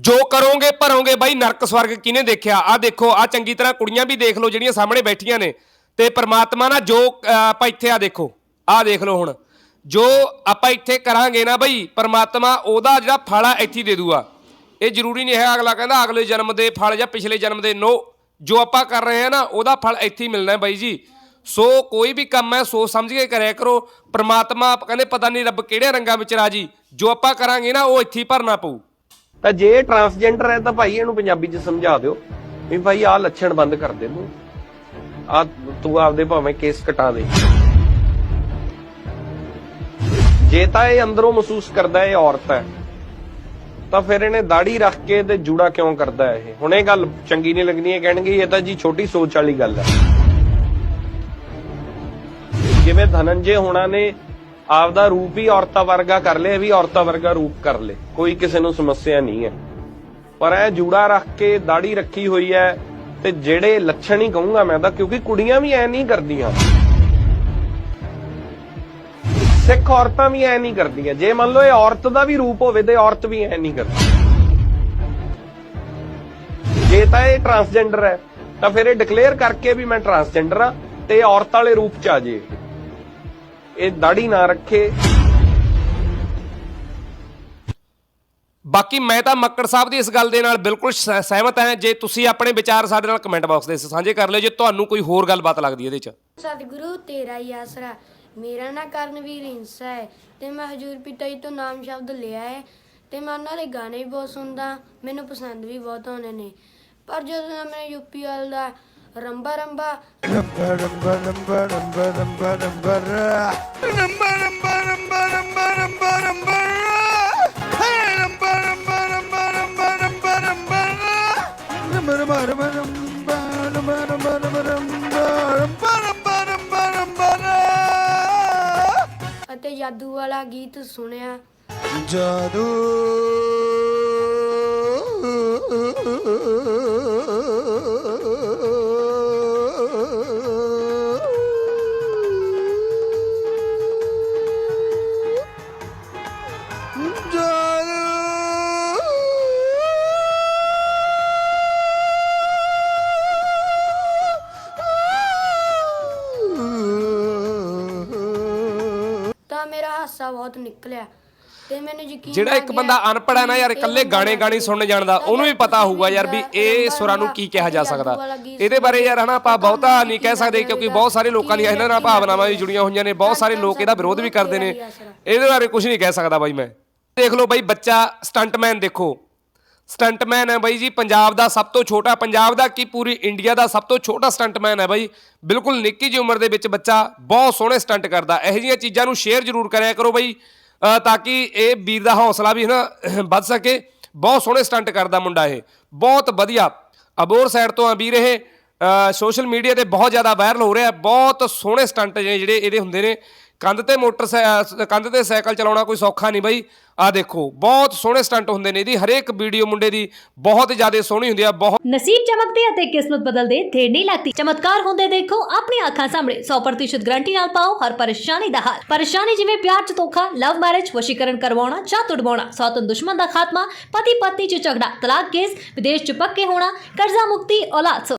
ਜੋ ਕਰੋਗੇ, ਭਰੋਗੇ, ਬਾਈ ਨਰਕ ਸਵਰਗ ਕਿਹਨੇ ਦੇਖਿਆ? ਆ ਦੇਖੋ ਆ ਚੰਗੀ ਤਰ੍ਹਾਂ ਕੁੜੀਆਂ ਵੀ ਦੇਖ ਲਓ ਜਿਹੜੀਆਂ ਸਾਹਮਣੇ ਬੈਠੀਆਂ ਨੇ। ਤੇ ਪ੍ਰਮਾਤਮਾ ਨਾ ਜੋ ਆਪਾਂ ਇੱਥੇ ਆ ਦੇਖੋ ਆ ਦੇਖ ਲਓ ਹੁਣ। ਜੋ ਆਪਾਂ ਇੱਥੇ ਕਰਾਂਗੇ ਨਾ ਬਾਈ, ਪ੍ਰਮਾਤਮਾ ਉਹਦਾ ਜਿਹੜਾ ਫਲ ਆ ਇੱਥੇ ਦੇ ਦੂਗਾ। ਇਹ ਜ਼ਰੂਰੀ ਨਹੀਂ ਹੈ ਅਗਲਾ ਕਹਿੰਦਾ ਅਗਲੇ ਜਨਮ ਦੇ ਫਲ ਜਾਂ ਪਿਛਲੇ ਜਨਮ ਦੇ, ਨੋ। ਜੋ ਆਪਾਂ ਕਰ ਰਹੇ ਹਾਂ ਨਾ, ਉਹਦਾ ਫਲ ਇੱਥੇ ਹੀ ਮਿਲਣਾ ਹੈ ਬਾਈ ਜੀ। ਸੋ ਕੋਈ ਵੀ ਕੰਮ ਹੈ, ਸੋਚ ਸਮਝ ਕੇ ਕਰਿਆ ਕਰੋ। ਪ੍ਰਮਾਤਮਾ ਕਹਿੰਦੇ ਪਤਾ ਨਹੀਂ ਰੱਬ ਕਿਹੜੇ ਰੰਗਾਂ ਵਿੱਚ ਰਾਜੀ। ਜੋ ਆਪਾਂ ਕਰਾਂਗੇ ਨਾ, ਉਹ ਇੱਥੇ ਹੀ ਭਰਨਾ ਪਊ। ਤਾਂ ਜੇ ਟਰਾਂਸਜੈਂਡਰ ਹੈ ਤਾਂ ਭਾਈ ਇਹਨੂੰ ਪੰਜਾਬੀ ਚ ਸਮਝਾ ਦਿਓ ਵੀ ਭਾਈ ਆਹ ਲੱਛਣ ਬੰਦ ਕਰ ਦੇ ਤੂੰ। ਆ ਤੂੰ ਆਪਦੇ ਭਾਵੇਂ ਕੇਸ ਕਟਾ ਦੇ। ਜੇ ਤਾਂ ਇਹ ਅੰਦਰੋਂ ਮਹਿਸੂਸ ਕਰਦਾ ਇਹ ਔਰਤ ਹੈ, ਤਾਂ ਫਿਰ ਇਹਨੇ ਦਾੜੀ ਰੱਖ ਕੇ ਤੇ ਜੂੜਾ ਕਿਉਂ ਕਰਦਾ ਹੈ ਇਹ? ਹੁਣ ਇਹ ਗੱਲ ਚੰਗੀ ਨਹੀਂ ਲੱਗਣੀ, ਇਹ ਕਹਿਣਗੇ ਇਹ ਤਾਂ ਜੀ ਛੋਟੀ ਸੋਚ ਵਾਲੀ ਗੱਲ ਹੈ। ਜਿਵੇਂ ਧਨੰਜੇ ਹੋਣਾ ਨੇ ਆਪਦਾ ਰੂਪ ਹੀ ਔਰਤਾਂ ਵਰਗਾ ਕਰ ਲਿਆ ਵੀ ਔਰਤਾਂ ਵਰਗਾ ਰੂਪ ਕਰ ਲੇ। ਕੋਈ ਕਿਸੇ ਨੂੰ ਸਮੱਸਿਆ ਨਹੀਂ ਹੈ। ਪਰ ਇਹ ਜੂੜਾ ਰੱਖ ਕੇ ਦਾੜੀ ਰੱਖੀ ਹੋਈ ਹੈ ਤੇ ਜਿਹੜੇ ਲੱਛਣ ਹੀ ਕਹੂੰਗਾ ਮੈਂ ਤਾਂ, ਕਿਉਂਕਿ ਕੁੜੀਆਂ ਵੀ ਐ ਨਹੀਂ ਕਰਦੀਆਂ। ਸਿੱਖ ਔਰਤਾਂ ਵੀ ਐ ਨਹੀਂ ਕਰਦੀਆਂ। ਜੇ ਮੰਨ ਲਓ ਇਹ ਔਰਤ ਦਾ ਵੀ ਰੂਪ ਹੋਵੇ ਤੇ ਔਰਤ ਵੀ ਐ ਨਹੀਂ ਕਰਦੀ। ਜੇ ਤਾਂ ਇਹ ਟਰਾਂਸਜੈਂਡਰ ਹੈ, ਤਾਂ ਫਿਰ ਇਹ ਡਿਕਲੇਅਰ ਕਰਕੇ ਵੀ ਮੈਂ ਟਰਾਂਸਜੈਂਡਰ ਆ ਤੇ ਇਹ ਔਰਤ ਵਾਲੇ ਰੂਪ ਚ ਆ ਜੇ। ਇਹ ਦਾੜੀ ਨਾ ਰੱਖੇ। ਬਾਕੀ ਮੈਂ ਤਾਂ ਮੱਕੜ ਸਾਹਿਬ ਦੀ ਇਸ ਗੱਲ ਦੇ ਨਾਲ ਬਿਲਕੁਲ ਸਹਿ- ਸਹਿਮਤ ਹਾਂ ਜੇ ਤੁਸੀਂ ਆਪਣੇ ਵਿਚਾਰ ਸਾਡੇ ਨਾਲ ਕਮੈਂਟ ਬਾਕਸ ਦੇ ਵਿੱਚ ਸਾਂਝੇ ਕਰ ਲਿਓ ਜੇ ਤੁਹਾਨੂੰ ਕੋਈ ਹੋਰ ਗੱਲਬਾਤ ਲੱਗਦੀ ਇਹਦੇ 'ਚ। ਸਤਿਗੁਰੂ ਤੇਰਾ ਹੀ ਆਸਰਾ ਮੇਰਾ ਨਾਂ ਕਰਨਵੀਰ ਇੰਸਾ ਹੈ। ਤੇ ਮੈਂ ਹਜੂਰ ਪਿਤਾ ਜੀ ਤੋਂ ਨਾਮ ਸ਼ਬਦ ਲਿਆ ਹੈ। ਤੇ ਮੈਂ ਉਹਨਾਂ ਦੇ ਗਾਣੇ ਵੀ ਬਹੁਤ ਸੁਣਦਾ ਮੈਨੂੰ ਪਸੰਦ ਵੀ ਬਹੁਤ ਆਉਂਦੇ ਨੇ। ਪਰ ਜਦੋਂ ਦਾ ਮੈਂ ਯੂਪੀ ਵਾਲ ਦਾ ਰੰਬਾ ਰੰਬਾ ਅਤੇ ਜਾਦੂ ਵਾਲਾ ਗੀਤ ਸੁਣਿਆ ਜਾਦੂ ਹਾਸਾ ਬਹੁਤ ਨਿਕਲਿਆ ਤੇ ਮੈਨੂੰ ਯਕੀਨ ਜਿਹੜਾ ਇੱਕ ਬੰਦਾ ਅਨਪੜ੍ਹ ਹੈ ਨਾ ਯਾਰ ਇਕੱਲੇ ਗਾਣੇ ਗਾਣੇ ਸੁਣਨ ਜਾਣਦਾ ਉਹਨੂੰ ਵੀ ਪਤਾ ਹੋਊਗਾ ਯਾਰ ਵੀ ਇਹ ਸੁਰਾਂ ਨੂੰ ਕੀ ਕਿਹਾ ਜਾ ਸਕਦਾ। ਇਹਦੇ ਬਾਰੇ ਯਾਰ ਹਨਾ ਆਪਾਂ ਬਹੁਤਾ ਨਹੀਂ ਕਹਿ ਸਕਦੇ ਕਿਉਂਕਿ ਬਹੁਤ ਸਾਰੇ ਲੋਕਾਂ ਦੀਆਂ ਇਹਨਾਂ ਨਾਲ ਭਾਵਨਾਵਾਂ ਵੀ ਜੁੜੀਆਂ ਹੋਈਆਂ ਨੇ ਬਹੁਤ ਸਾਰੇ ਲੋਕ ਇਹਦਾ ਵਿਰੋਧ ਵੀ ਕਰਦੇ ਨੇ। ਇਹਦੇ ਬਾਰੇ ਕੁਝ ਨਹੀਂ ਕਹਿ ਸਕਦਾ ਬਾਈ ਮੈਂ। ਦੇਖ ਲਓ ਬਾਈ ਬੱਚਾ ਸਟੰਟਮੈਨ ਦੇਖੋ। ਸਟੰਟਮੈਨ ਹੈ ਬਾਈ ਜੀ, ਪੰਜਾਬ ਦਾ ਸਭ ਤੋਂ ਛੋਟਾ, ਪੰਜਾਬ ਦਾ ਕੀ ਪੂਰੀ ਇੰਡੀਆ ਦਾ ਸਭ ਤੋਂ ਛੋਟਾ ਸਟੰਟਮੈਨ ਹੈ ਬਾਈ। ਬਿਲਕੁਲ ਨਿੱਕੀ ਜਿਹੀ ਉਮਰ ਦੇ ਵਿੱਚ ਬੱਚਾ ਬਹੁਤ ਸੋਹਣੇ ਸਟੰਟ ਕਰਦਾ। ਇਹੋ ਜਿਹੀਆਂ ਚੀਜ਼ਾਂ ਨੂੰ ਸ਼ੇਅਰ ਜ਼ਰੂਰ ਕਰਿਆ ਕਰੋ ਬਾਈ ਤਾਂ ਕਿ ਇਹ ਵੀਰ ਦਾ ਹੌਸਲਾ ਵੀ ਨਾ ਵੱਧ ਸਕੇ। ਬਹੁਤ ਸੋਹਣੇ ਸਟੰਟ ਕਰਦਾ ਮੁੰਡਾ ਇਹ। ਬਹੁਤ ਵਧੀਆ। ਅਬੋਰ ਸਾਈਡ ਤੋਂ ਆ ਵੀਰ ਇਹ। ਸੋਸ਼ਲ ਮੀਡੀਆ ਤੇ ਬਹੁਤ ਜ਼ਿਆਦਾ ਵਾਇਰਲ ਹੋ ਰਿਹਾ ਬਹੁਤ ਸੋਹਣੇ ਸਟੰਟ ਜਿਹੜੇ ਇਹਦੇ ਹੁੰਦੇ ਨੇ। ਕੰਧ ਤੇ ਮੋਟਰ ਕੰਧ ਤੇ ਸਾਈਕਲ ਚਲਾਉਣਾ ਕੋਈ ਸੌਖਾ ਨਹੀਂ ਬਾਈ। ਆ ਦੇਖੋ, ਬਹੁਤ ਸੋਹਣੇ ਸਟੰਟ ਹੁੰਦੇ ਨੇ ਇਹਦੀ। ਹਰੇਕ ਵੀਡੀਓ ਮੁੰਡੇ ਦੀ ਬਹੁਤ ਜ਼ਿਆਦਾ ਸੋਹਣੀ ਹੁੰਦੀ ਆ, ਬਹੁਤ ਨਸੀਬ ਚਮਕਦੇ ਅਤੇ ਕਿਸਮਤ ਬਦਲਦੇ ਦੇਰ ਨਹੀਂ ਲੱਗਦੀ। ਚਮਤਕਾਰ ਹੁੰਦੇ ਦੇਖੋ ਆਪਣੀ ਅੱਖਾਂ ਸਾਹਮਣੇ। 100% ਗਰੰਟੀ ਨਾਲ ਪਾਓ ਹਰ ਪਰੇਸ਼ਾਨੀ ਦਾ ਹੱਲ। ਪਰੇਸ਼ਾਨੀ ਜਿਵੇਂ ਪਿਆਰ ਚ ਧੋਖਾ ਲਵ ਮੈਰਿਜ ਵਸ਼ੀਕਰਨ ਕਰਵਾਉਣਾ ਚਾਹ ਤੁੜਵਾਉਣਾ ਸੌਤਨ ਦੁਸ਼ਮਣ ਦਾ ਖਾਤਮਾ ਪਤੀ ਪਤਨੀ ਚ ਝਗੜਾ, ਤਲਾਕ ਕੇਸ, ਵਿਦੇਸ਼ ਚ ਪੱਕੇ ਹੋਣਾ, ਕਰਜ਼ਾ ਮੁਕਤੀ, ਔਲਾਦ।